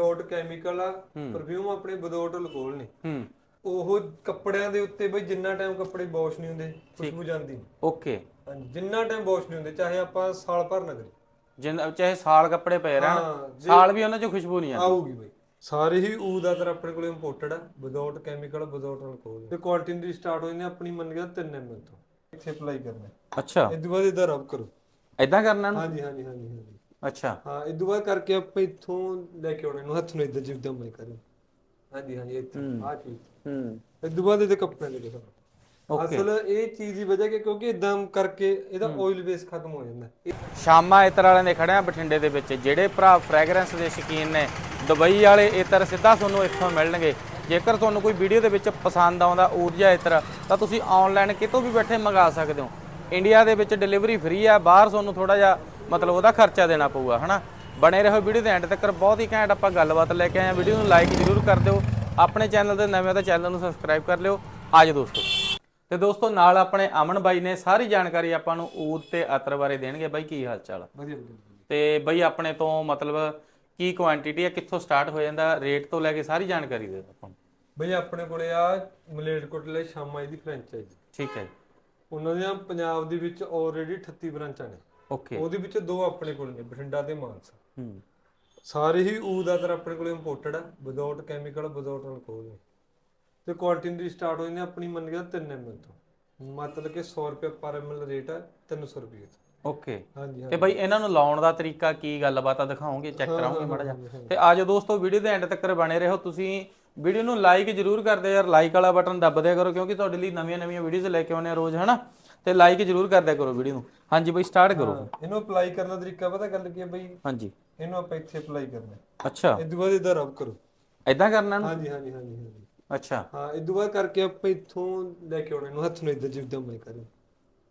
Without chemical ਆ perfume ਆਪਣੇ without alcohol ਨੇ। ਹੂੰ। ਉਹ ਕੱਪੜਿਆਂ ਦੇ ਉੱਤੇ ਬਈ ਜਿੰਨਾ ਟਾਈਮ ਕੱਪੜੇ ਵਾਸ਼ ਨਹੀਂ ਹੁੰਦੇ ਖੁਸ਼ਬੂ ਜਾਂਦੀ ਨਹੀਂ ਓਕੇ। ਹਾਂਜੀ ਜਿੰਨਾ ਟਾਈਮ ਵਾਸ਼ ਨਹੀਂ ਹੁੰਦੇ ਚਾਹੇ ਆਪਾਂ ਸਾਲ ਭਰ ਨਾ ਕਰੀਏ। ਜਿੰਨ ਚਾਹੇ ਸਾਲ ਕੱਪੜੇ ਪਏ ਰਹਿਣ ਸਾਲ ਵੀ ਉਹਨਾਂ 'ਚ ਖੁਸ਼ਬੂ ਨਹੀਂ ਆਉਂਦੀ। ਆਊਗੀ ਬਈ। ਸਾਰੇ ਹੀ ਊ ਦਾ ਤਰ ਆਪਣੇ ਕੋਲੇ ਇੰਪੋਰਟਡ ਆ ਵਿਦਆਊਟ ਕੈਮੀਕਲ ਵਿਦਆਊਟ ਅਲਕੋਹਲ ਤੇ ਕੁਆਂਟੀਟੀ ਸਟਾਰਟ ਹੋ ਜਾਂਦੀ ਆ ਆਪਣੀ ਮੰਨ ਗਿਆ 3 ml ਤੋਂ। ਇੱਥੇ ਅਪਲਾਈ ਕਰਨਾ। ਅੱਛਾ। ਤੋਂ ਬਾਅਦ ਇਹਦਾ ਰਬ ਕਰੋ। ਐਦਾਂ ਕਰਨਾ ਹਾਂਜੀ ਹਾਂਜੀ ਹਾਂਜੀ। ਅੱਛਾ। ਹਾਂ ਇਹ ਬਾਅਦ ਕਰਕੇ ਆਪਾਂ ਇੱਥੋਂ ਲੈ ਕੇ ਆਉਣੇ ਨੂੰ ਹੱਥ ਨੂੰ ਇਦਾਂ ਜਿੱਦਾਂ ਮੈਂ ਕਰਾਂ ਹਾਂਜੀ ਹਾਂਜੀ ਇੱਥੇ ਆ ਚੀਜ਼। ਹੂੰ। ਇਸ ਤੋਂ ਬਾਅਦ ਇਹਦੇ ਕੱਪੜੇ ਲੈ ਕੇ ਸਾਨੂੰ ਅਸਲ ਇਹ ਚੀਜ਼ ਦੀ ਵਜ੍ਹਾ ਕਿ ਕਿਉਂਕਿ ਇਦਾਂ ਕਰਕੇ ਇਹਦਾ ਆਇਲ ਬੇਸ ਖਤਮ ਹੋ ਜਾਂਦਾ। ਸ਼ਾਮਾ ਇਤਰ ਵਾਲਿਆਂ ਦੇ ਖੜੇ ਆ ਬਠਿੰਡੇ ਦੇ ਵਿੱਚ ਜਿਹੜੇ ਭਰਾ ਫ੍ਰੈਗਰੈਂਸ ਦੇ ਸ਼ੌਕੀਨ ਨੇ ਦੁਬਈ ਵਾਲੇ ਇਤਰ ਸਿੱਧਾ ਤੁਹਾਨੂੰ ਇੱਥੋਂ ਮਿਲਣਗੇ। ਜੇਕਰ ਤੁਹਾਨੂੰ ਕੋਈ ਵੀਡੀਓ ਦੇ ਵਿੱਚ ਪਸੰਦ ਆਉਂਦਾ ਊਰਜਾ ਇਤਰ ਤਾਂ ਤੁਸੀਂ ਆਨਲਾਈਨ ਕਿਤੋਂ ਵੀ ਬੈਠੇ ਮੰਗਾ ਸਕਦੇ ਹੋ। ਇੰਡੀਆ ਦੇ ਵਿੱਚ ਡਿਲੀਵਰੀ ਫ੍ਰੀ ਆ ਬਾਹਰ ਤੁਹਾਨੂੰ ਥੋੜਾ ਜਿਹਾ ਮਤਲਬ ਉਹਦਾ ਖਰਚਾ ਦੇਣਾ ਪਊਗਾ ਹਨਾ? ਬਣੇ ਰਹੋ ਵੀਡੀਓ ਦੇ ਐਂਡ ਤੱਕ ਬਹੁਤ ਹੀ ਘੈਂਟ ਆਪਾਂ ਗੱਲਬਾਤ ਲੈ ਕੇ ਆਏ ਆ ਵੀਡੀਓ ਨੂੰ ਲਾਈਕ ਜ਼ਰੂਰ ਕਰ ਦਿਓ। ਆਪਣੇ ਚੈਨਲ ਤੇ ਨਵੇਂ ਤਾਂ ਚੈਨਲ ਨੂੰ ਸਬਸਕ੍ਰਾਈਬ ਕਰ ਲਿਓ। ਆਜੋ ਦੋਸਤੋ। ਤੇ ਦੋਸਤੋ ਨਾਲ ਆਪਣੇ ਅਮਨ ਬਾਈ ਨੇ ਸਾਰੀ ਜਾਣਕਾਰੀ ਆਪਾਂ ਨੂੰ ਊਦ ਤੇ ਅਤਰ ਬਾਰੇ ਦੇਣਗੇ। ਬਾਈ ਕੀ ਹਾਲ ਚਾਲ ਵਧੀਆ ਵਧੀਆ। ਤੇ ਬਈ ਆਪਣੇ ਤੋਂ ਮਤਲਬ ਕੀ ਕੁਆਂਟੀਟੀ ਹੈ ਕਿੱਥੋਂ ਸਟਾਰਟ ਹੋ ਜਾਂਦਾ ਰੇਟ ਤੋਂ ਲੈ ਕੇ ਸਾਰੀ ਜਾਣਕਾਰੀ ਦੇ ਦਿਓ ਆਪਾਂ ਨੂੰ। ਬਈ ਆਪਣੇ ਕੋਲੇ ਆ ਮਲੇਰਕੋਟਲੇ ਸ਼ਾਮਾ ਦੀ ਫਰੈਂਚਾਈਜ਼ ਠੀਕ ਹੈ ਜੀ। ਉਹਨਾਂ ਦੀਆਂ ਪੰਜਾਬ ਦੇ ਵਿੱਚ ਆਲਰੇਡੀ 38 ਬ੍ਰਾਂਚਾਂ ਨੇ। ਓਕੇ ਉਹਦੇ ਵਿੱਚ ਦੋ ਆਪਣੇ ਕੋਲ ਨੇ ਬਠਿੰਡਾ ਤੇ ਮਾਨਸਾ। ਹੂੰ। ਸਾਰੇ ਹੀ ਊ ਦਾ ਤਰ ਆਪਣੇ ਕੋਲੇ ਇੰਪੋਰਟਡ ਆ ਵਿਦਆਊਟ ਕੈਮੀਕਲ ਵਿਦਆਊਟ ਅਲਕੋਹਲ ਨੇ। ਤੇ ਕੁਆਂਟੀਟੀ ਸਟਾਰਟ ਹੋ ਜਾਂਦੀ ਆਪਣੀ ਮੰਨ ਗਿਆ 3 ml ਤੋਂ। ਮਤਲਬ ਕਿ 100 ਰੁਪਏ ਪਰ ml ਰੇਟ ਆ 300 ਰੁਪਏ ਤੋਂ ਓਕੇ ਹਾਂਜੀ ਤੇ ਬਈ ਇਹਨਾਂ ਨੂੰ ਲਾਉਣ ਦਾ ਤਰੀਕਾ ਕੀ ਗੱਲਬਾਤ ਆ ਦਿਖਾਓਗੇ ਚੈੱਕ ਕਰਾਉਂਗੇ ਮਾੜਾ ਜਿਹਾ? ਤੇ ਆਜੋ ਦੋਸਤੋ ਵੀਡੀਓ ਦੇ ਐਂਡ ਤੱਕ ਬਣੇ ਰਹੋ। ਤੁਸੀਂ ਵੀਡੀਓ ਨੂੰ ਲਾਈਕ ਜ਼ਰੂਰ ਕਰਦੇ ਯਾਰ ਲਾਈਕ ਵਾਲਾ ਬਟਨ ਦੱਬ ਦਿਆ ਕਰੋ ਕਿਉਂਕਿ ਤੁਹਾਡੇ ਲਈ ਨਵੀਆਂ ਨਵੀਆਂ ਵੀਡੀਓਜ਼ ਲੈ ਕੇ ਆਉਂਦੇ ਆ ਰੋਜ਼ ਹਨਾ? ਤੇ ਲਾਈਕ ਜ਼ਰੂਰ ਕਰਦਿਆ ਕਰੋ ਵੀਡੀਓ ਨੂੰ। ਹਾਂਜੀ ਬਈ ਸਟਾਰਟ ਕਰੋ। ਇਹਨੂੰ ਅਪਲਾਈ ਕਰਨ ਦਾ ਤਰੀਕਾ ਪਤਾ ਗੱਲ ਕੀ ਹੈ ਬਈ? ਹਾਂਜੀ। ਇਹਨੂੰ ਆਪਾਂ ਇੱਥੇ ਅਪਲਾਈ ਕਰਨਾ। ਅੱਛਾ। ਇਹ ਤੋਂ ਬਾਅਦ ਇਹਦਾ ਰਬ ਕਰੋ। ਐਦਾਂ ਕਰਨਾ ਇਹਨੂੰ? ਹਾਂਜੀ ਹਾਂਜੀ ਹਾਂਜੀ ਹਾਂਜੀ। ਅੱਛਾ। ਹਾਂ ਇਹ ਤੋਂ ਬਾਅਦ ਕਰਕੇ ਆਪਾਂ ਇੱਥੋਂ ਲੈ ਕੇ ਆਉਣੇ ਨੂੰ ਹੱਥ ਨੂੰ ਇਦਾਂ ਜਿੱਦਾਂ ਮੈਂ ਕਰਾਂ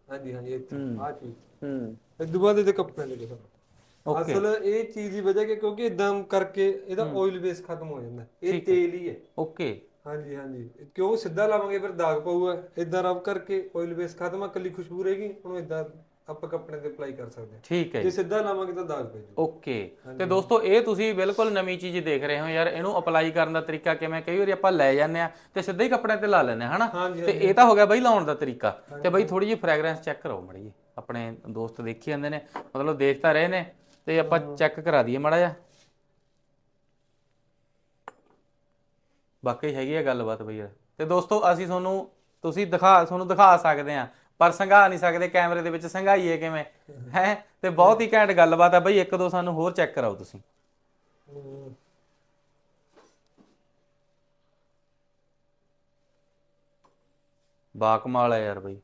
ਹਾਂਜੀ ਹਾਂਜੀ ਇੱਥੇ। ਆ ਚੀਜ਼। ਹੂੰ। ਇਸ ਤੋਂ ਬਾਅਦ ਇਹਦੇ ਕੱਪੜੇ ਲੈ ਕੇ ਅਸਲ ਇਹ ਚੀਜ਼ ਦੀ ਵਜ੍ਹਾ ਕਿ ਕਿਉਂਕਿ ਇਦਾਂ ਕਰਕੇ ਇਹਦਾ ਆਇਲ ਬੇਸ ਖਤਮ ਹੋ ਜਾਂਦਾ ਇਹ ਤੇਲ ਹੀ ਹੈ। ਓਕੇ ਹਾਂਜੀ ਹਾਂਜੀ। ਕਿਉਂ? ਸਿੱਧਾ ਲਾਵਾਂਗੇ ਫਿਰ ਦਾਗ ਪਊਗਾ। ਇਦਾਂ ਰਬ ਕਰਕੇ ਆਇਲ ਬੇਸ ਖਤਮ ਆ ਕੱਲੀ ਖੁਸ਼ਬੂ ਰਹੇਗੀ ਉਹਨੂੰ ਇਦਾਂ ਆਪਾਂ ਕੱਪੜੇ ਤੇ ਅਪਲਾਈ ਕਰ ਸਕਦੇ ਹਾਂ। ਠੀਕ ਹੈ ਜੇ ਸਿੱਧਾ ਲਾਵਾਂਗੇ ਤਾਂ ਦਾਗ ਪੈ ਜਾਊ ਓਕੇ। ਤੇ ਦੋਸਤੋ ਇਹ ਤੁਸੀਂ ਬਿਲਕੁਲ ਨਵੀਂ ਚੀਜ਼ ਦੇਖ ਰਹੇ ਹੋ ਯਾਰ ਇਹਨੂੰ ਅਪਲਾਈ ਕਰਨ ਦਾ ਤਰੀਕਾ ਕਿਵੇਂ? ਕਈ ਵਾਰੀ ਆਪਾਂ ਲੈ ਜਾਂਦੇ ਆ ਤੇ ਸਿੱਧਾ ਹੀ ਕੱਪੜਿਆਂ ਤੇ ਲਾ ਲੈਂਦੇ ਹਨਾ? ਹਾਂਜੀ, ਤੇ ਇਹ ਤਾਂ ਹੋ ਗਿਆ ਬਈ ਲਾਉਣ ਦਾ ਤਰੀਕਾ। ਤੇ ਬਈ ਥੋੜੀ ਜਿਹੀ ਫ੍ਰੈਗਰੈਂਸ ਚੈੱਕ ਕਰੋ ਮੜੀ ਆਪਣੇ ਦੋਸਤ ਦੇਖੀ ਜਾਂਦੇ ਨੇ ਮਤਲਬ ਦੇਖ ਤਾਂ ਰਹੇ ਨੇ ਤੇ ਆਪਾਂ ਚੈੱਕ ਕਰਾ ਦਈਏ ਮੜਾ ਜਾ ਬਾਕੀ ਹੈਗੀ ਆ ਗੱਲਬਾਤ ਬਈ ਯਾਰ। ਤੇ ਦੋਸਤੋ ਅਸੀਂ ਤੁਹਾਨੂੰ ਤੁਸੀਂ ਦਿਖਾ ਤੁਹਾਨੂੰ ਦਿਖਾ ਸਕਦੇ ਆ ਪਰ ਸੰਘਾ ਨਹੀਂ ਸਕਦੇ ਕੈਮਰੇ ਦੇ ਵਿੱਚ ਸੰਘਾਈਏ ਕਿਵੇਂ? ਹੈ? ਤੇ ਬਹੁਤ ਹੀ ਘੈਂਟ ਗੱਲਬਾਤ ਆ ਬਈ ਇੱਕ ਦੋ ਸਾਨੂੰ ਹੋਰ ਚੈੱਕ ਕਰਾਓ ਤੁਸੀਂ। ਬਾਕਮਾਲ ਹੈ ਯਾਰ ਬਈ।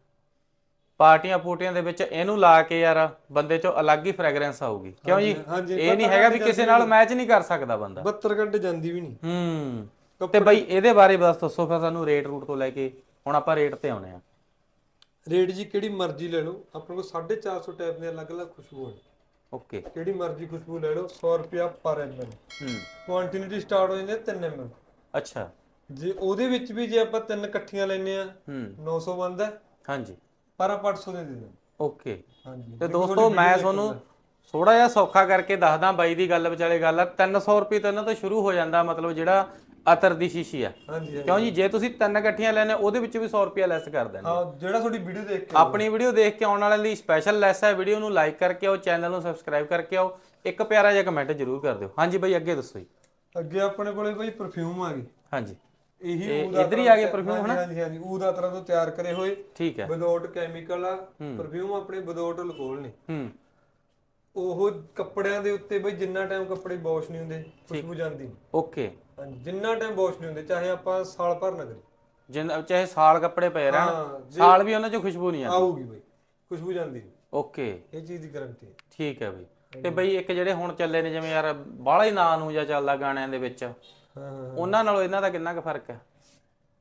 ਪਾਰਟੀਆਂ ਪੂਟੀਆਂ ਦੇ ਵਿੱਚ ਇਹਨੂੰ ਲਾ ਕੇ ਯਾਰ ਬੰਦੇ ਚੋਂ ਅਲੱਗ ਹੀ ਫ੍ਰੈਗਰੈਂਸ ਆਊਗੀ। ਕਿਉਂ ਜੀ? ਹਾਂਜੀ, ਇਹ ਨਹੀਂ ਹੈਗਾ ਵੀ ਕਿਸੇ ਨਾਲ ਮੈਚ ਨਹੀਂ ਕਰ ਸਕਦਾ ਬੰਦਾ। 72 ਘੰਟੇ ਜਾਂਦੀ ਵੀ ਨਹੀਂ। ਹੂੰ। ਤੇ ਬਈ ਇਹਦੇ ਬਾਰੇ ਬਸ ਦੱਸੋ ਫਿਰ ਸਾਨੂੰ ਰੇਟ ਰੂਟ ਤੋਂ ਲੈ ਕੇ ਹੁਣ ਆਪਾਂ ਰੇਟ ਤੇ ਆਉਨੇ ਆ। ਰੇਟ ਜੀ ਕਿਹੜੀ ਮਰਜ਼ੀ ਲੈ ਲਓ ਆਪਣੇ ਕੋਲ 450 ਟਾਈਪ ਦੀਆਂ ਅਲੱਗ-ਅਲੱਗ ਖੁਸ਼ਬੂ ਹਨ ਓਕੇ। ਕਿਹੜੀ ਮਰਜ਼ੀ ਖੁਸ਼ਬੂ ਲੈ ਲਓ 100 ਰੁਪਿਆ ਪਰ ml ਹੂੰ। ਕੁਆਂਟੀਟੀ ਸਟਾਰਟ ਹੋ ਜਾਂਦੀ ਹੈ 3 ml ਅੱਛਾ। ਜੇ ਉਹਦੇ ਵਿੱਚ ਵੀ ਜੇ ਆਪਾਂ ਤਿੰਨ ਇਕੱਠੀਆਂ ਲੈਨੇ ਆ ਹੂੰ। 900 ਬਣਦਾ ਹਾਂਜੀ। ਪਰ ਆਪਾਂ 800 ਦੇ ਦਿੰਦੇ ਓਕੇ। ਹਾਂਜੀ। ਤੇ ਦੋਸਤੋ ਮੈਂ ਤੁਹਾਨੂੰ ਥੋੜਾ ਜਿਹਾ ਸੌਖਾ ਕਰਕੇ ਦੱਸਦਾ ਬਾਈ ਦੀ ਗੱਲ ਵਿਚਾਲੇ ਗੱਲ। ਆ 300 ਰੁਪਏ ਤੋਂ ਇਹਨਾਂ ਤੋਂ ਸ਼ੁਰੂ ਹੋ ਜਾਂਦਾ ਮਤਲਬ ਜਿਹੜਾ ਅਤਰ ਦੀ ਸ਼ੀਸ਼ੀ ਆ। ਹਾਂਜੀ। ਕਿਉਂ ਜੀ? ਜੇ ਤੁਸੀਂ ਤਿੰਨ ਇਕੱਠੀਆਂ ਲੈਣੇ ਉਹਦੇ ਵਿੱਚ ਵੀ 100 ਰੁਪਏ ਲੈਸ ਕਰ ਦੇਣਗੇ। ਹਾਂ ਜਿਹੜਾ ਤੁਹਾਡੀ ਵੀਡੀਓ ਦੇਖ ਕੇ ਆਪਣੀ ਵੀਡੀਓ ਦੇਖ ਕੇ ਆਉਣ ਵਾਲਿਆਂ ਲਈ ਸਪੈਸ਼ਲ ਲੈਸ ਹੈ। ਵੀਡੀਓ ਨੂੰ ਲਾਈਕ ਕਰਕੇ ਆਓ ਚੈਨਲ ਨੂੰ ਸਬਸਕ੍ਰਾਈਬ ਕਰਕੇ ਆਓ। ਇੱਕ ਪਿਆਰਾ ਜਿਹਾ ਕਮੈਂਟ ਜ਼ਰੂਰ ਕਰ ਦਿਓ। ਹਾਂਜੀ ਬਾਈ ਅੱਗੇ ਦੱਸੋ ਜੀ। ਅੱਗੇ ਆਪਣੇ ਕੋਲੇ ਬਈ ਪਰਫਿਊਮ ਆ ਗਈ। ਹਾਂਜੀ। ਇਹੀ ਇੱਧਰ ਹੀ ਆ ਗਏ ਤੋਂ- perfume, ਹਾਂਜੀ, ਹਾਂਜੀ ਊ ਦਾ ਤਰ੍ਹਾਂ ਤੋਂ ਤਿਆਰ ਕਰੇ ਹੋਏ। ਠੀਕ ਹੈ। ਵਿਦਆਊਟ ਕੈਮੀਕਲ ਆ। ਪਰਫਿਊਮ ਆਪਣੇ ਵਿਦਆਊਟ ਅਲਕੋਹਲ ਨੇ। ਹੂੰ। ਉਹ ਕੱਪੜਿਆਂ ਦੇ ਉੱਤੇ ਬਈ ਜਿੰਨਾ ਟਾਈਮ ਕੱਪੜੇ ਵਾਸ਼ ਨਹੀਂ ਹੁੰਦੇ ਖੁਸ਼ਬੂ ਜਾਂਦੀ। ਨਹੀਂ ਓਕੇ ਹਾਂਜੀ ਜਿੰਨਾ ਟਾਈਮ ਵਾਸ਼ ਨਹੀਂ ਹੁੰਦੇ ਚਾਹੇ ਆਪਾਂ ਸਾਲ ਭਰ ਨਾ ਕਰੀਏ। ਜਿੰਨ ਚਾਹੇ ਸਾਲ ਕੱਪੜੇ ਪਏ ਰਹਿਣ ਸਾਲ ਵੀ ਉਹਨਾਂ 'ਚ ਖੁਸ਼ਬੂ ਨਹੀਂ ਆਉਂਦੀ। ਆਊਗੀ ਬਈ ਖੁਸ਼ਬੂ ਜਾਂਦੀ। ਨਹੀਂ ਓਕੇ ਇਹ ਚੀਜ਼ ਦੀ ਗਾਰੰਟੀ ਹੈ। ਠੀਕ ਹੈ ਬਈ। ਤੇ ਬਈ ਇੱਕ ਜਿਹੜੇ ਹੁਣ ਚੱਲੇ ਨੇ ਜਿਵੇਂ ਯਾਰ ਬਾਹਲਾ ਹੀ ਨਾਂ ਨੂੰ ਜਾਂ ਚੱਲਦਾ ਗਾਣਿਆਂ ਦੇ ਵਿੱਚ ਹਾਂ ਹਾਂ। ਉਹਨਾਂ ਨਾਲੋਂ ਇਹਨਾਂ ਦਾ ਕਿੰਨਾ ਕੁ ਫ਼ਰਕ ਹੈ?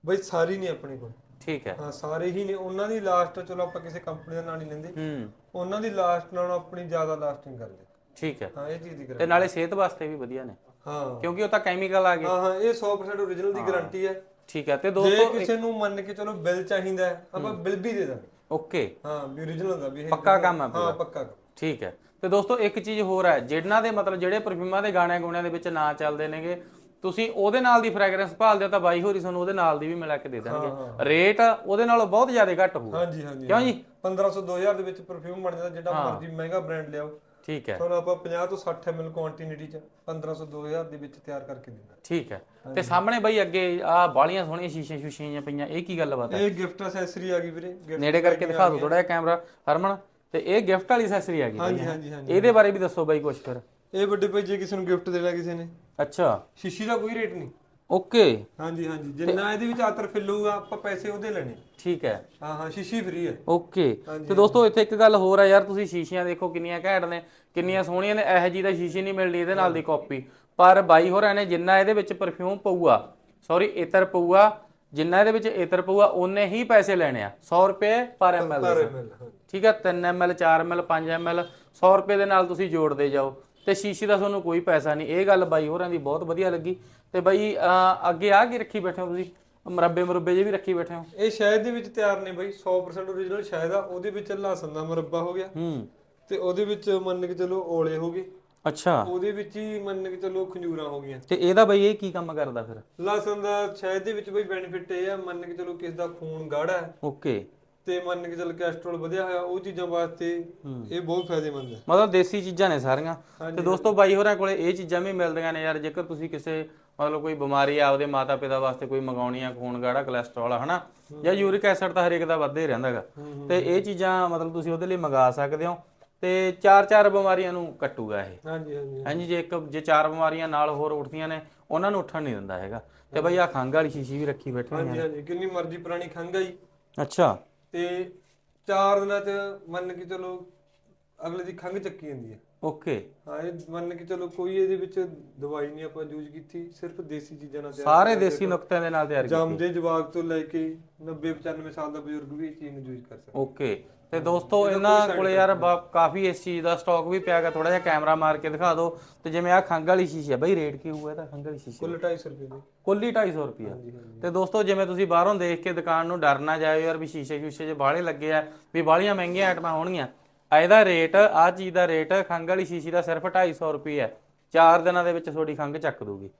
ਬਈ ਸਾਰੀ ਨਹੀਂ ਆਪਣੇ ਕੋਲ। ਠੀਕ ਹੈ। ਹਾਂ ਸਾਰੇ ਹੀ ਨੇ। ਉਹਨਾਂ ਦੀ ਲਾਸਟ ਚਲੋ ਆਪਾਂ ਕਿਸੇ ਕੰਪਨੀ ਦਾ ਨਾਂ ਨਹੀਂ ਲੈਂਦੇ। ਹੂੰ। ਉਹਨਾਂ ਦੀ ਲਾਸਟ ਨਾਲੋਂ ਆਪਣੀ ਜ਼ਿਆਦਾ ਲਾਸਟਿੰਗ ਕਰਦੇ ਠੀਕ ਹੈ। ਹਾਂ ਇਹ ਚੀਜ਼ ਦੀ ਤੇ ਗਾਰੰਟੀ ਨਾਲੇ ਸਿਹਤ ਵਾਸਤੇ ਵੀ ਵਧੀਆ ਨੇ। ਹਾਂ। ਕਿਉਂਕਿ ਉਹ ਤਾਂ ਕੈਮੀਕਲ ਆ ਗਏ। ਹਾਂ ਹਾਂ ਇਹ 100% ਓਰੀਜਨਲ ਦੀ ਗਾਰੰਟੀ ਹੈ। ਠੀਕ ਹੈ ਤੇ ਜੇ ਦੋਸਤੋ ਕਿਸੇ ਨੂੰ ਮੰਨ ਕੇ ਚਲੋ ਬਿੱਲ ਚਾਹੀਦਾ ਹੈ ਆਪਾਂ ਬਿੱਲ ਵੀ ਦੇ ਦਾਂਗੇ। ਓਕੇ। ਹਾਂ ਵੀ ਓਰੀਜਨਲ ਦਾ ਵੀ ਇਹ ਪੱਕਾ ਕੰਮ ਹੈ ਹਾਂ ਪੱਕਾ ਕੰਮ। ਠੀਕ ਹੈ। ਤੇ ਦੋਸਤੋ ਇੱਕ ਚੀਜ਼ ਹੋਰ ਹੈ ਜਿਨ੍ਹਾਂ ਦੇ ਮਤਲਬ ਜਿਹੜੇ ਪਰਫਿਊਮਾਂ ਦੇ ਗਾਣੇ ਗੁਣਿਆਂ ਦੇ ਵਿੱਚ ਨਾ ਚੱਲਦੇ ਨੇਗੇ ਤੁਸੀਂ ਉਹਦੇ ਨਾਲ ਦੀ ਫ੍ਰੈਗਰੈਂਸ ਭਾਲਦੇ ਹੋ ਤਾਂ ਬਾਈ ਹੋਰੀ ਤੁਹਾਨੂੰ ਉਹਦੇ ਨਾਲ ਦੀ ਵੀ ਮਿਲਾ ਕੇ ਦੇ ਦੇਣਗੇ। ਰੇਟ ਉਹਦੇ ਨਾਲੋਂ ਬਹੁਤ ਜ਼ਿਆਦਾ ਘੱਟ ਹੋਊਗਾ। ਹਾਂਜੀ ਹਾਂਜੀ ਕਿਉਂ ਜੀ? 1500 2000 ਦੇ ਵਿੱਚ ਪਰਫਿਊਮ ਬਣ ਜਾਂਦਾ ਜਿਹੜਾ ਮਰਜ਼ੀ ਮਹਿੰਗਾ ਬ੍ਰਾਂਡ ਲਿਆਓ। ਠੀਕ ਹੈ। ਤੁਹਾਨੂੰ ਆਪਾਂ 50 ਤੋਂ 60 ml ਕੁਆਂਟੀਟੀ ਚ 1500 2000 ਦੇ ਵਿੱਚ ਤਿਆਰ ਕਰਕੇ ਦਿੰਦਾ ਠੀਕ ਹੈ। ਤੇ ਸਾਹਮਣੇ ਬਾਈ ਅੱਗੇ ਆ ਬਾਲੀਆਂ ਸੋਹਣੀਆਂ ਸ਼ੀਸ਼ੇ ਸ਼ੂਸ਼ੀਆਂ ਜਿਹੀਆਂ ਪਈਆਂ ਇਹ ਕੀ ਗੱਲਬਾਤ ਹੈ? ਇਹ ਗਿਫਟ ਅਸੈਸਰੀ ਆ ਗਈ ਵੀਰੇ। ਨੇੜੇ ਕਰਕੇ ਦਿਖਾ ਦਿਓ ਥੋੜਾ ਜਿਹਾ ਕੈਮਰਾ ਹਰਮਨ ਤੇ ਇਹ ਗਿਫਟ ਵਾਲੀ ਐਕਸੈਸਰੀ ਆ ਗਈ ਹਾਂਜੀ ਹਾਂਜੀ ਹਾਂਜੀ ਇਹਦੇ ਬਾਰੇ ਵੀ ਦੱਸੋ ਬਾਈ ਕੁਝ ਫਿਰ। ਇਹ ਵੱਡੇ ਭਾਈ ਜੇ ਕਿਸੇ ਨੂੰ ਗਿਫਟ ਦੇਣਾ ਕਿਸੇ ਨੇ। ਅੱਛਾ। ਸ਼ੀਸ਼ੀ ਦਾ ਕੋਈ ਰੇਟ ਨਹੀਂ। ਓਕੇ। ਹਾਂਜੀ ਹਾਂਜੀ। ਜਿੰਨਾ ਇਹਦੇ ਵਿੱਚ ਆਤਰ ਫਿੱਲੂਗਾ ਆਪਾਂ ਪੈਸੇ ਉਹਦੇ ਲੈਣੇ। ਠੀਕ ਹੈ। ਹਾਂ ਹਾਂ ਸ਼ੀਸ਼ੀ ਫ੍ਰੀ ਹੈ। ਓਕੇ। ਤੇ ਦੋਸਤੋ ਇੱਥੇ ਇੱਕ ਗੱਲ ਹੋਰ ਆ ਯਾਰ ਤੁਸੀਂ ਸ਼ੀਸ਼ੀਆਂ ਦੇਖੋ ਕਿੰਨੀਆਂ ਘੈਂਟ ਨੇ ਕਿੰਨੀਆਂ ਸੋਹਣੀਆਂ ਨੇ। ਇਹੋ ਜੀ ਦਾ ਸ਼ੀਸ਼ੀ ਨਹੀਂ ਮਿਲਣੀ ਇਹਦੇ ਨਾਲ ਦੀ ਕਾਪੀ ਪਰ ਬਾਈ ਹੋਰਾਂ ਨੇ ਜਿੰਨਾ ਇਹਦੇ ਵਿੱਚ ਪਰਫਿਊਮ ਪਊਗਾ ਸੌਰੀ ਇਤਰ ਪਊਗਾ ਜਿੰਨਾ ਇਹਦੇ ਵਿੱਚ ਇਤਰ ਪਊਗਾ ਉਹਨੇ ਹੀ ਪੈਸੇ ਲੈਣੇ ਆ। 100 ਰੁਪਏ ਪਰ ਐਮਐਲ। ਠੀਕ ਹੈ 3 ml 4 ml 5 ml 100 ਰੁਪਏ ਦੇ ਨਾਲ ਤੁਸੀਂ ਜੋੜਦੇ ਜਾਓ। ਤੇ ਸ਼ੀਸ਼ੀ ਦਾ ਤੁਹਾਨੂੰ ਕੋਈ ਪੈਸਾ ਨਹੀਂ। ਇਹ ਗੱਲ ਬਾਈ ਹੋਰਾਂ ਦੀ ਬਹੁਤ ਵਧੀਆ ਲੱਗੀ। ਤੇ ਬਾਈ ਅੱਗੇ ਆ ਕੀ ਰੱਖੀ ਬੈਠੇ ਹੋ ਤੁਸੀਂ? ਮਰੱਬੇ ਮਰੱਬੇ ਜੇ ਵੀ ਰੱਖੀ ਬੈਠੇ ਹੋ? ਇਹ ਸ਼ਹਿਦ ਦੇ ਵਿੱਚ ਤਿਆਰ ਨੇ ਬਾਈ। 100% ਓਰੀਜਨਲ ਸ਼ਹਿਦ ਆ। ਉਹਦੇ ਵਿੱਚ ਲਹਸਨ ਦਾ ਮੁਰੱਬਾ ਹੋ ਗਿਆ। ਹੂੰ। ਤੇ ਉਹਦੇ ਵਿੱਚ ਮੰਨ ਕੇ ਚਲੋ ਔਲੇ ਹੋ ਗਏ। ਅੱਛਾ। ਉਹਦੇ ਵਿੱਚ ਹੀ ਮੰਨ ਕੇ ਚਲੋ ਖੰਜੂਰਾਂ ਹੋ ਗਈਆਂ। ਤੇ ਇਹਦਾ ਬਾਈ ਇਹ ਕੀ ਕੰਮ ਕਰਦਾ ਫਿਰ? ਲਹਸਨ ਦਾ ਸ਼ਹਿਦ ਦੇ ਵਿੱਚ ਬਈ ਬੈਨੀਫਿਟ ਇਹ ਆ। ਮੰਨ ਕੇ ਚਲੋ ਕਿਸੇ ਦਾ ਖੂਨ ਗਾੜਾ ਹੈ। ਓਕੇ। ਤੇ ਮੰਨ ਕੇ ਚਲ ਕੋਲੇਸਟ੍ਰੋਲ ਵਧਿਆ ਹੋਇਆ ਉਹ ਚੀਜ਼ਾਂ ਵਾਸਤੇ ਇਹ ਬਹੁਤ ਫਾਇਦੇਮੰਦ ਹੈ। ਮਤਲਬ ਦੇਸੀ ਚੀਜ਼ਾਂ ਨੇ ਸਾਰੀਆਂ। ਤੇ ਦੋਸਤੋ ਬਾਈ ਹੋਰਾਂ ਕੋਲੇ ਇਹ ਚੀਜ਼ਾਂ ਵੀ ਮਿਲਦੀਆਂ ਨੇ ਯਾਰ ਜੇਕਰ ਤੁਸੀਂ ਕਿਸੇ ਮਤਲਬ ਕੋਈ ਬਿਮਾਰੀ ਆ ਆਪਦੇ ਮਾਤਾ ਪਿਤਾ ਵਾਸਤੇ ਕੋਈ ਮੰਗਾਉਣੀ ਆ ਖੂਨ ਗਾੜਾ ਕੋਲੇਸਟ੍ਰੋਲ ਹਨਾ? ਜਾਂ ਯੂਰਿਕ ਐਸਿਡ ਤਾਂ ਹਰੇਕ ਦਾ ਵੱਧਦਾ ਹੀ ਰਹਿੰਦਾਗਾ ਤੇ ਇਹ ਚੀਜ਼ਾਂ ਮਤਲਬ ਤੁਸੀਂ ਉਹਦੇ ਲਈ ਮੰਗਾ ਸਕਦੇ ਹੋ। ਤੇ ਚਾਰ ਚਾਰ ਬਿਮਾਰੀਆਂ ਨੂੰ ਕੱਟੂਗਾ ਇਹ। ਹਾਂਜੀ ਹਾਂਜੀ ਹਾਂਜੀ। ਜੇ ਇੱਕ ਜੇ ਚਾਰ ਬਿਮਾਰੀਆਂ ਨਾਲ ਹੋਰ ਉੱਠਦੀਆਂ ਨੇ ਉਹਨਾਂ ਨੂੰ ਉੱਠਣ ਨਹੀਂ ਦਿੰਦਾ ਹੈਗਾ। ਤੇ ਬਈ ਆ ਖੰਘ ਵਾਲੀ ਸ਼ੀਸ਼ੀ ਵੀ ਰੱਖੀ ਬੈਠੇ ਹਾਂਜੀ ਹਾਂਜੀ ਕਿੰਨੀ ਮਰਜ਼ੀ ਪੁਰਾਣੀ ਖੰਘ ਆਈ ਅੱਛਾ। ਤੇ ਚਾਰ ਦਿਨਾਂ ਚ ਮੰਨ ਕੇ ਚਲੋ ਅਗਲੇ ਦੀ ਖੰਘ ਚੱਕੀ ਜਾਂਦੀ ਹੈ। ਓਕੇ। ਹਾਂ ਇਹ ਮੰਨ ਕੇ ਚਲੋ ਕੋਈ ਇਹਦੇ ਵਿੱਚ ਦਵਾਈ ਨਹੀਂ ਆਪਾਂ ਯੂਜ਼ ਕੀਤੀ ਸਿਰਫ ਦੇਸੀ ਚੀਜ਼ਾਂ ਨਾਲ ਤਿਆਰ ਸਾਰੇ ਦੇਸੀ ਨੁਕਤਿਆਂ ਦੇ ਨਾਲ ਤਿਆਰ ਕੀਤੀ। ਜੰਮਦੇ ਜਵਾਕ ਤੋਂ ਲੈ ਕੇ 90 95 ਸਾਲ ਦਾ ਬਜ਼ੁਰਗ ਵੀ ਇਹ ਚੀਜ਼ ਨੂੰ ਯੂਜ਼ ਕਰ ਸਕਦਾ। ਓਕੇ। ਤੇ ਦੋਸਤੋ ਇਹਨਾਂ ਕੋਲੇ ਯਾਰ ਬਾ- ਕਾਫੀ ਇਸ ਚੀਜ਼ ਦਾ ਸਟਾਕ ਵੀ ਪਿਆਗਾ ਥੋੜਾ ਜਿਹਾ ਕੈਮਰਾ ਮਾਰ ਕੇ ਦਿਖਾ ਦਿਓ। ਤੇ ਜਿਵੇਂ ਆ ਖੰਗ ਵਾਲੀ ਸ਼ੀਸ਼ੀ ਆ ਬਈ ਰੇਟ ਕੀ ਹੋਊਗਾ ਇਹਦਾ ਖੰਗ ਵਾਲੀ ਸ਼ੀਸ਼ੀ ਕੁੱਲ 250 ਰੁਪਏ ਦੀ। ਕੁੱਲ ਹੀ 250 ਰੁਪਿਆ ਤੇ ਦੋਸਤੋ ਜਿਵੇਂ ਤੁਸੀਂ ਬਾਹਰੋਂ ਦੇਖ ਕੇ ਦੁਕਾਨ ਨੂੰ ਡਰ ਨਾ ਜਾਇਓ ਯਾਰ ਵੀ ਸ਼ੀਸ਼ੇ ਸ਼ੂਸ਼ੇ 'ਚ ਬਾਹਲੇ ਲੱਗੇ ਆ ਵੀ ਬਾਹਲੀਆਂ ਮਹਿੰਗੀਆਂ ਆਈਟਮਾਂ ਹੋਣਗੀਆਂ। ਆ ਇਹਦਾ ਰੇਟ ਆ ਚੀਜ਼ ਦਾ ਰੇਟ ਖੰਗ ਵਾਲੀ ਸ਼ੀਸ਼ੀ ਦਾ ਸਿਰਫ 250 ਰੁਪਏ ਹੈ ਚਾਰ ਦਿਨਾਂ ਦੇ ਵਿੱਚ ਤੁਹਾਡੀ ਖੰਗ ਚੱਕ ਦੂਗੀ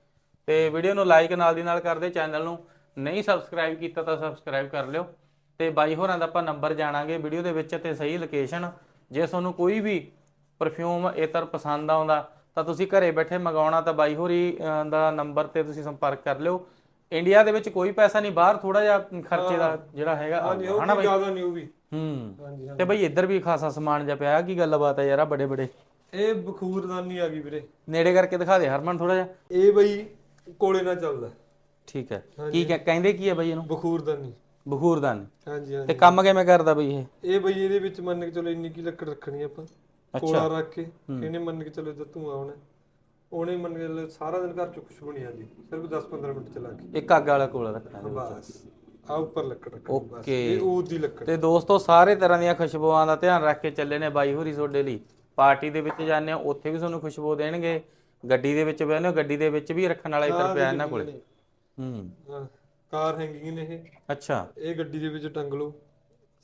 ਤੇ ਵੀਡੀਓ ਨੂੰ ਲਾਈਕ ਨਾਲ ਦੀ ਨਾਲ ਕਰ ਦਿਓ ਚੈਨਲ ਨੂੰ। ਨਹੀਂ ਸਬਸਕ੍ਰਾਈਬ ਕੀਤਾ ਤਾਂ ਸਬਸਕ੍ਰਾਈਬ ਕਰ ਲਿਓ। ਤੇ ਬਾਈ ਹੋਰਾਂ ਦਾ ਆਪਾਂ ਨੰਬਰ ਜਾਣਾਂਗੇ ਵੀਡੀਓ ਦੇ ਵਿੱਚ ਤੇ ਸਹੀ ਲੋਕੇਸ਼ਨ ਜੇ ਤੁਹਾਨੂੰ ਕੋਈ ਵੀ ਪਰਫਿਊਮ ਇਤਰ ਪਸੰਦ ਆਉਂਦਾ ਤਾਂ ਤੁਸੀਂ ਘਰੇ ਬੈਠੇ ਮੰਗਾਉਣਾ ਤਾਂ ਬਾਈ ਹੋਰੀ ਦਾ ਨੰਬਰ ਤੇ ਤੁਸੀਂ ਸੰਪਰਕ ਕਰ ਲਿਓ। ਇੰਡੀਆ ਦੇ ਵਿੱਚ ਕੋਈ ਪੈਸਾ ਨਹੀਂ ਬਾਹਰ ਥੋੜਾ ਜਿਹਾ ਖਰਚੇ ਦਾ ਜਿਹੜਾ ਹੈਗਾ ਹਨਾ ਵੀ ਜ਼ਿਆਦਾ ਵੀ। ਹੂੰ। ਤੇ ਬਈ ਇੱਧਰ ਵੀ ਖਾਸਾ ਸਮਾਨ ਜਿਹਾ ਪਿਆ ਕੀ ਗੱਲਬਾਤ ਹੈ ਯਾਰ ਆ ਬੜੇ ਬੜੇ ਇਹ ਬਖੂਰਦਾਨੀ ਆ ਗਈ ਵੀਰੇ। ਨੇੜੇ ਕਰਕੇ ਦਿਖਾ ਦੇ ਹਰਮਨ ਥੋੜਾ ਜਿਹਾ। ਇਹ ਬਈ ਕੋਲੇ ਨਾਲ ਚੱਲਦਾ। ਠੀਕ ਹੈ। ਕੀ ਕਹਿ- ਕਹਿੰਦੇ ਕੀ ਹੈ ਬਈ ਇਹਨੂੰ? ਬਖੂਰਦਾਨੀ। ਬਖੂਰਦਾਨ ਹਾਂਜੀ ਹਾਂਜੀ। ਤੇ ਕੰਮ ਕਿਵੇਂ ਕਰਦਾ ਬਈ ਇਹ? ਇਹ ਬਈ ਇਹਦੇ ਵਿੱਚ ਮੰਨ ਕੇ ਚਲੋ ਇੰਨੀ ਕੀ ਲੱਕੜ ਰੱਖਣੀ ਆਪਾਂ ਕੋਲਾ ਰੱਖ ਕੇ ਇਹਨੇ ਮੰਨ ਕੇ ਚਲੋ ਜਦ ਧੂਆ ਆਉਣਾ ਉਹਨੇ ਮੰਨ ਕੇ ਚਲੋ ਸਾਰਾ ਦਿਨ ਘਰ ਚ ਖੁਸ਼ਬੂ ਨਹੀਂ ਆਉਂਦੀ ਸਿਰਫ 10-15 ਮਿੰਟ ਚਲਾ ਕੇ। ਇੱਕ ਅੱਗ ਵਾਲਾ ਕੋਲ ਰੱਖਣਾ। ਬਸ ਆ ਉੱਪਰ ਲੱਕੜ ਰੱਖਣੀ ਬਸ। ਇਹ ਊਦ ਦੀ ਲੱਕੜ। ਤੇ ਦੋਸਤੋ ਸਾਰੇ ਤਰ੍ਹਾਂ ਦੀਆਂ ਖੁਸ਼ਬੂਆਂ ਦਾ ਧਿਆਨ ਰੱਖ ਕੇ ਚੱਲੇ ਨੇ ਬਾਈ ਹੋਰੀ ਤੁਹਾਡੇ ਲਈ। ਪਾਰਟੀ ਦੇ ਵਿੱਚ ਜਾਂਦੇ ਹੋ ਉੱਥੇ ਵੀ ਤੁਹਾਨੂੰ ਖੁਸ਼ਬੂ ਦੇਣਗੇ। ਗੱਡੀ ਦੇ ਵਿੱਚ ਬਹਿੰਦੇ ਹੋ ਗੱਡੀ ਦੇ ਵਿੱਚ ਵੀ ਰੱਖਣ ਵਾਲਾ ਇਤਰ ਪਿਆ ਇਹਨਾਂ ਕੋਲੇ। ਹੂੰ। ਹਾਂ, ਕਾਰ ਹੈਂਗਿੰਗ ਨੇ ਇਹ। ਅੱਛਾ। ਇਹ ਗੱਡੀ ਦੇ ਵਿੱਚ ਟੰਗ ਲਓ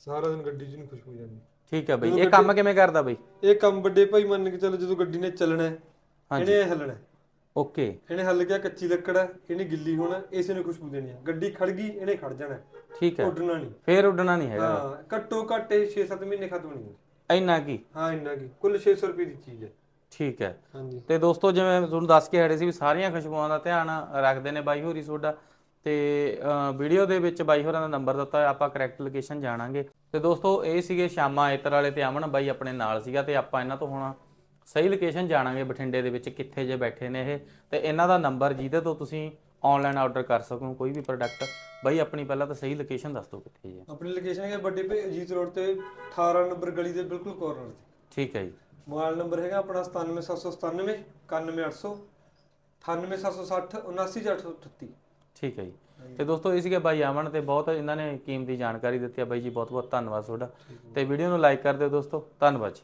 ਸਾਰਾ ਦਿਨ ਗੱਡੀ 'ਚ ਨਹੀਂ ਖੁਸ਼ਬੂ ਜਾਂਦੀ। ਠੀਕ ਹੈ ਬਈ। ਇਹ ਕੰਮ ਕਿਵੇਂ ਕਰਦਾ ਬਈ? ਇਹ ਕੰਮ ਵੱਡੇ ਭਾਈ ਮੰਨ ਕੇ ਚਲੋ ਜਦੋਂ ਗੱਡੀ ਨੇ ਚੱਲਣਾ ਹੈ, ਇਹਨੇ ਹਿੱਲਣਾ ਹੈ। ਓਕੇ। ਇਹਨੇ ਹੱਲ ਗਿਆ ਕੱਚੀ ਲੱਕੜ ਹੈ ਇਹਨੇ ਗਿੱਲੀ ਹੋਣਾ ਇਸੇ ਨੇ ਖੁਸ਼ਬੂ ਦੇਣੀ ਹੈ। ਗੱਡੀ ਖੜ ਗਈ ਇਹਨੇ ਖੜ ਜਾਣਾ ਹੈ। ਠੀਕ ਹੈ। ਉੱਡਣਾ ਨਹੀਂ। ਫੇਰ ਉੱਡਣਾ ਨਹੀਂ ਹੈਗਾ। ਹਾਂ ਘੱਟੋ ਘੱਟ ਇਹ 6-7 ਮਹੀਨੇ ਖਤਮ ਨਹੀਂ ਹੁੰਦੀ ਇੰਨਾ ਕੀ? ਹਾਂ ਇੰਨਾ ਕੀ। ਕੁੱਲ 600 ਰੁਪਏ ਦੀ ਚੀਜ਼ ਹੈ। ਠੀਕ ਹੈ। ਹਾਂਜੀ। ਤੇ ਦੋਸਤੋ ਜਿਵੇਂ ਤੁਹਾਨੂੰ ਦੱਸ ਕੇ ਹੜੇ ਸੀ ਵੀ ਸਾਰੀਆਂ ਖੁਸ਼ਬੂਆਂ ਦਾ ਧਿਆਨ ਰੱਖਦੇ ਨੇ ਬਾਈ ਹੋਰੀ ਸੋਡਾ ਤੇ ਵੀਡੀਓ ਦੇ ਵਿੱਚ ਬਾਈ ਹੋਰਾਂ ਦਾ ਨੰਬਰ ਦਿੱਤਾ ਆਪਾਂ ਕਰੈਕਟ ਲੋਕੇਸ਼ਨ ਜਾਣਾਂਗੇ। ਤੇ ਦੋਸਤੋ ਇਹ ਸੀਗੇ ਸ਼ਾਮਾ ਇਤਰ ਵਾਲੇ ਤੇ ਅਮਨ ਬਾਈ ਆਪਣੇ ਨਾਲ ਸੀਗਾ ਤੇ ਆਪਾਂ ਇਹਨਾਂ ਤੋਂ ਹੁਣ ਸਹੀ ਲੋਕੇਸ਼ਨ ਜਾਣਾਂਗੇ ਬਠਿੰਡੇ ਦੇ ਵਿੱਚ ਕਿੱਥੇ ਜੇ ਬੈਠੇ ਨੇ ਇਹ। ਤੇ ਇਹਨਾਂ ਦਾ ਨੰਬਰ ਜਿਹਦੇ ਤੋਂ ਤੁਸੀਂ ਆਨਲਾਈਨ ਆਰਡਰ ਕਰ ਸਕੋ ਕੋਈ ਵੀ ਪ੍ਰੋਡਕਟ ਬਾਈ ਆਪਣੀ ਪਹਿਲਾਂ ਤਾਂ ਸਹੀ ਲੋਕੇਸ਼ਨ ਦੱਸ ਦਿਓ ਕਿੱਥੇ ਜੇ। ਆਪਣੀ ਲੋਕੇਸ਼ਨ ਹੈ ਵੱਡੇ ਭਾਈ ਅਜੀਤ ਰੋਡ ਤੇ 18 ਨੰਬਰ ਗਲੀ ਦੇ ਬਿਲਕੁਲ ਕਾਰਨਰ ਤੇ। ਠੀਕ ਹੈ ਜੀ। ਮੋਬਾਈਲ ਨੰਬਰ ਹੈਗਾ ਆਪਣਾ 97797 91800 98760 79838 ਠੀਕ ਹੈ ਜੀ। ਤੇ ਦੋਸਤੋ ਇਹ ਸੀਗੇ ਬਾਈ ਅਮਨ ਤੇ ਬਹੁਤ ਇਹਨਾਂ ਨੇ ਕੀਮਤੀ ਜਾਣਕਾਰੀ ਦਿੱਤੀ ਹੈ ਬਾਈ ਜੀ ਬਹੁਤ ਬਹੁਤ ਧੰਨਵਾਦ ਤੁਹਾਡਾ। ਤੇ ਵੀਡੀਓ ਨੂੰ ਲਾਈਕ ਕਰ ਦਿਓ ਦੋਸਤੋ। ਧੰਨਵਾਦ ਜੀ।